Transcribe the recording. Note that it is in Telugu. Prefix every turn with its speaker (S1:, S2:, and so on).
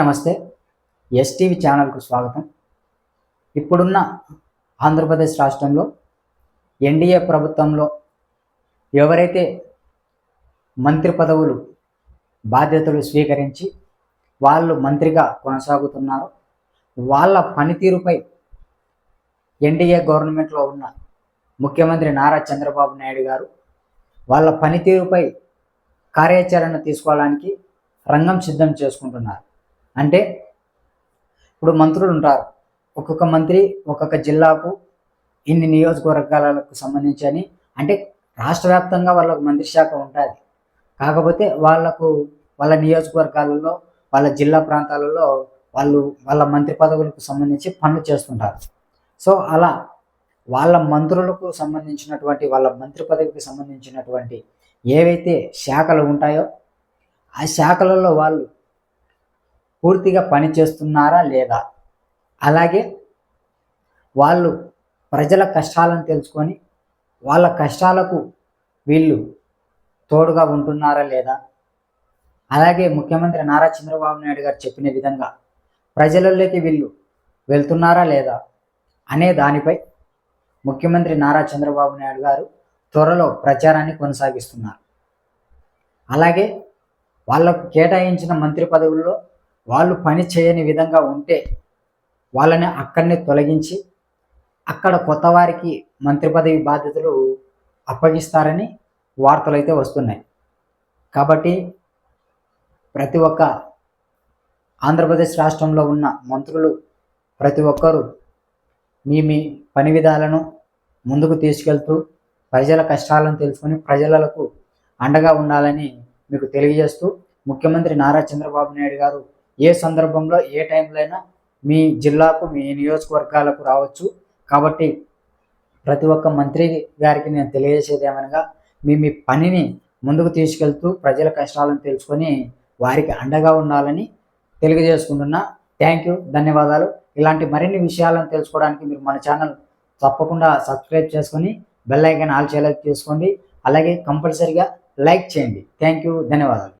S1: నమస్తే. ఎస్టీవీ ఛానల్కు స్వాగతం. ఇప్పుడున్న ఆంధ్రప్రదేశ్ రాష్ట్రంలో ఎన్డీఏ ప్రభుత్వంలో ఎవరైతే మంత్రి పదవులు బాధ్యతలు స్వీకరించి వాళ్ళు మంత్రిగా కొనసాగుతున్నారో వాళ్ళ పనితీరుపై ఎన్డీఏ గవర్నమెంట్లో ఉన్న ముఖ్యమంత్రి నారా చంద్రబాబు నాయుడు గారు వాళ్ళ పనితీరుపై కార్యాచరణ తీసుకోవడానికి రంగం సిద్ధం చేసుకుంటున్నారు. అంటే ఇప్పుడు మంత్రులు ఉంటారు. ఒక్కొక్క మంత్రి ఒక్కొక్క జిల్లాకు ఇన్ని నియోజకవర్గాలకు సంబంధించి అని అంటే రాష్ట్ర వ్యాప్తంగా వాళ్ళకు మంత్రి శాఖ ఉంటుంది. కాకపోతే వాళ్ళకు వాళ్ళ నియోజకవర్గాలలో వాళ్ళ జిల్లా ప్రాంతాలలో వాళ్ళు వాళ్ళ మంత్రి పదవులకు సంబంధించి పనులు చేస్తుంటారు. సో అలా వాళ్ళ మంత్రులకు సంబంధించినటువంటి వాళ్ళ మంత్రి పదవికి సంబంధించినటువంటి ఏవైతే శాఖలు ఉంటాయో ఆ శాఖలలో వాళ్ళు పూర్తిగా పని చేస్తున్నారా లేదా? అలాగే వాళ్ళు ప్రజల కష్టాలను తెలుసుకొని వాళ్ళ కష్టాలకు వీళ్ళు తోడుగా ఉంటున్నారా లేదా? అలాగే ముఖ్యమంత్రి నారా చంద్రబాబు నాయుడు గారు చెప్పిన విధంగా ప్రజలలోకి వీళ్ళు వెళ్తున్నారా లేదా అనే దానిపై ముఖ్యమంత్రి నారా చంద్రబాబు నాయుడు గారు త్వరలో ప్రచారాన్ని కొనసాగిస్తున్నారు. అలాగే వాళ్ళకు కేటాయించిన మంత్రి పదవుల్లో వాళ్ళు పని చేయని విధంగా ఉంటే వాళ్ళని అక్కడనే తొలగించి అక్కడ కొత్త వారికి మంత్రి పదవి బాధ్యతలు అప్పగిస్తారని వార్తలు అయితే వస్తున్నాయి. కాబట్టి ప్రతి ఒక్క ఆంధ్రప్రదేశ్ రాష్ట్రంలో ఉన్న మంత్రులు ప్రతి ఒక్కరూ మీ మీ పని విధాలను ముందుకు తీసుకెళ్తూ ప్రజల కష్టాలను తెలుసుకొని ప్రజలకు అండగా ఉండాలని మీకు తెలియజేస్తూ ముఖ్యమంత్రి నారా చంద్రబాబు నాయుడు గారు ఏ సందర్భంలో ఏ టైంలో అయినా మీ జిల్లాకు మీ నియోజకవర్గాలకు రావచ్చు. కాబట్టి ప్రతి ఒక్క మంత్రి గారికి నేను తెలియజేసేది ఏమనగా మీ మీ పనిని ముందుకు తీసుకెళ్తూ ప్రజల కష్టాలను తెలుసుకొని వారికి అండగా ఉండాలని తెలియజేసుకుంటున్నా. థ్యాంక్ యూ ధన్యవాదాలు. ఇలాంటి మరిన్ని విషయాలను తెలుసుకోవడానికి మీరు మన ఛానల్ తప్పకుండా సబ్స్క్రైబ్ చేసుకొని బెల్ ఐకాన్ ఆల్ చేయలేదు చేసుకోండి అలాగే కంపల్సరిగా లైక్ చేయండి. థ్యాంక్ యూ ధన్యవాదాలు.